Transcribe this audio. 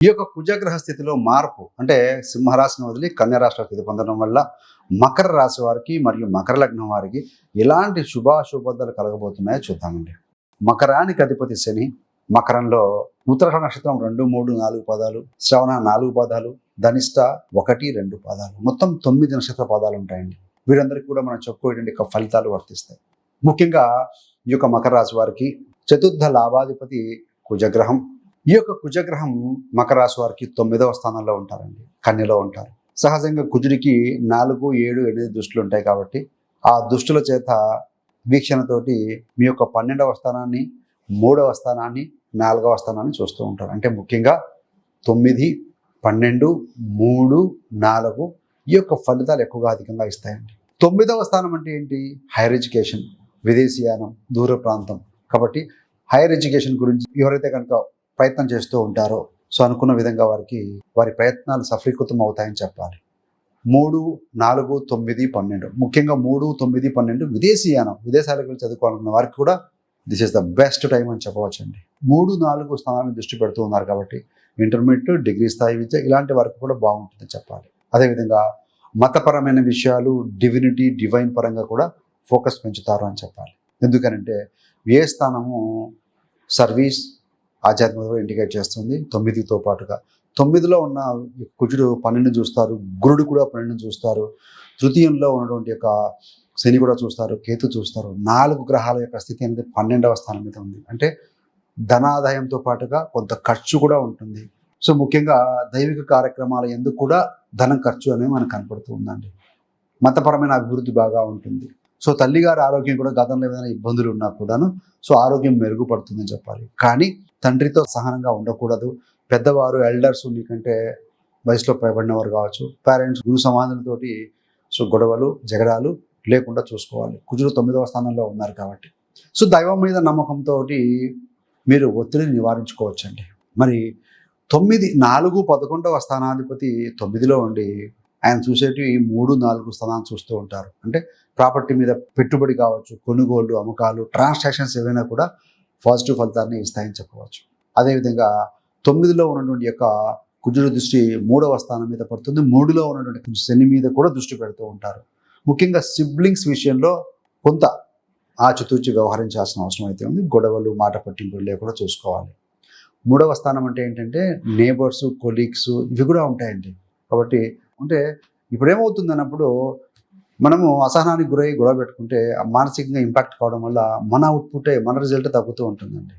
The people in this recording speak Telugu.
ఈ యొక్క కుజగ్రహ స్థితిలో మార్పు అంటే సింహరాశిని వదిలి కన్యరాశి స్థితి పొందడం వల్ల మకర రాశి వారికి మరియు మకర లగ్నం వారికి ఎలాంటి శుభాశుభాలు కలగబోతున్నాయో చూద్దామండి. మకరానికి అధిపతి శని మకరంలో ఉత్తర నక్షత్రం రెండు మూడు నాలుగు పదాలు శ్రవణ నాలుగు పదాలు ధనిష్ట ఒకటి రెండు పదాలు. మొత్తం తొమ్మిది నక్షత్ర పదాలు ఉంటాయండి. వీరందరికీ కూడా మనం చెప్పుకోవడానికి యొక్క ఫలితాలు వర్తిస్తాయి. ముఖ్యంగా ఈ యొక్క మకర రాశి వారికి చతుర్థ లాభాధిపతి కుజగ్రహం ఈ యొక్క కుజగ్రహం మకర రాశి వారికి తొమ్మిదవ స్థానంలో ఉంటారండి. కన్యలో ఉంటారు. సహజంగా కుజుడికి నాలుగు ఏడు ఎనిమిది దుష్టులు ఉంటాయి కాబట్టి ఆ దుష్టుల చేత వీక్షణతోటి మీ యొక్క పన్నెండవ స్థానాన్ని మూడవ స్థానాన్ని నాలుగవ స్థానాన్ని చూస్తూ ఉంటారు. అంటే ముఖ్యంగా తొమ్మిది పన్నెండు మూడు నాలుగు ఈ యొక్క ఫలితాలు ఎక్కువగా అధికంగా ఇస్తాయండి. తొమ్మిదవ స్థానం అంటే ఏంటి? హైయర్ ఎడ్యుకేషన్ విదేశీయానం దూర ప్రాంతం. కాబట్టి హైయర్ ఎడ్యుకేషన్ గురించి ఎవరైతే కనుక ప్రయత్నం చేస్తూ ఉంటారో. సో అనుకున్న విధంగా వారికి వారి ప్రయత్నాలు సఫలీకృతం అవుతాయని చెప్పాలి. మూడు నాలుగు తొమ్మిది పన్నెండు. ముఖ్యంగా మూడు తొమ్మిది పన్నెండు విదేశీయానం విదేశాలకు వెళ్ళి చదువుకోవాలనుకున్న వారికి కూడా this is the best time అని చెప్పవచ్చండి. మూడు నాలుగు స్థానాలను దృష్టి పెడుతూ ఉన్నారు కాబట్టి ఇంటర్మీడియట్ డిగ్రీ స్థాయి విద్య ఇలాంటి వరకు కూడా బాగుంటుందని చెప్పాలి. అదేవిధంగా మతపరమైన విషయాలు డివినిటీ డివైన్ పరంగా కూడా ఫోకస్ పెంచుతారు అని చెప్పాలి. ఎందుకనంటే ఏ స్థానము సర్వీస్ ఆధ్యాత్మికత ఇండికేట్ చేస్తుంది. తొమ్మిదితో పాటుగా. తొమ్మిదిలో ఉన్న కుజుడు పన్నెండు చూస్తారు. గురుడు కూడా పన్నెండు చూస్తారు. తృతీయంలో ఉన్నటువంటి యొక్క శని కూడా చూస్తారు. కేతు చూస్తారు. నాలుగు గ్రహాల యొక్క స్థితి అనేది పన్నెండవ స్థానం మీద ఉంది. అంటే ధనాదాయంతో పాటుగా కొంత ఖర్చు కూడా ఉంటుంది. సో ముఖ్యంగా దైవిక కార్యక్రమాల ఎందుకు కూడా ధనం ఖర్చు అనేది మనకు కనపడుతూ ఉందండి. మతపరమైన అభివృద్ధి బాగా ఉంటుంది. సో తల్లిగారి ఆరోగ్యం కూడా గతంలో ఏదైనా ఇబ్బందులు ఉన్నా కూడాను సో ఆరోగ్యం మెరుగుపడుతుందని చెప్పాలి. కానీ తండ్రితో సహనంగా ఉండకూడదు. పెద్దవారు ఎల్డర్స్ మీకంటే వయసులో పైబడిన వారు కావచ్చు పేరెంట్స్ గురు సమాధులతోటి సో గొడవలు జగడాలు లేకుండా చూసుకోవాలి. కుజులు తొమ్మిదవ స్థానంలో ఉన్నారు కాబట్టి. సో దైవం మీద నమ్మకంతో మీరు ఒత్తిడిని నివారించుకోవచ్చండి. మరి తొమ్మిది నాలుగు పదకొండవ స్థానాధిపతి తొమ్మిదిలో ఉండి ఆయన చూసేటి మూడు నాలుగు స్థానాలు చూస్తూ ఉంటారు. అంటే ప్రాపర్టీ మీద పెట్టుబడి కావచ్చు కొనుగోళ్ళు అమ్మకాలు ట్రాన్సాక్షన్స్ ఏవైనా కూడా పాజిటివ్ ఫలితాన్ని ఇస్తాయని చెప్పవచ్చు. అదేవిధంగా తొమ్మిదిలో ఉన్నటువంటి యొక్క కుజుడు దృష్టి మూడవ స్థానం మీద పడుతుంది. మూడులో ఉన్నటువంటి కొంచెం శని మీద కూడా దృష్టి పెడుతూ ఉంటారు. ముఖ్యంగా సిబ్లింగ్స్ విషయంలో కొంత ఆచితూచి వ్యవహరించాల్సిన అవసరం అయితే ఉంది. గొడవలు మాట పట్టింపులు లేకుండా చూసుకోవాలి. మూడవ స్థానం అంటే ఏంటంటే నేబర్స్ కొలీగ్స్ ఇవి కూడా ఉంటాయండి. కాబట్టి అంటే ఇప్పుడు ఏమవుతుంది అన్నప్పుడు మనము అసహనానికి గురై గొడవ పెట్టుకుంటే మానసికంగా ఇంపాక్ట్ కావడం వల్ల మన అవుట్పుటే మన రిజల్ట్ తగ్గుతూ ఉంటుందండి.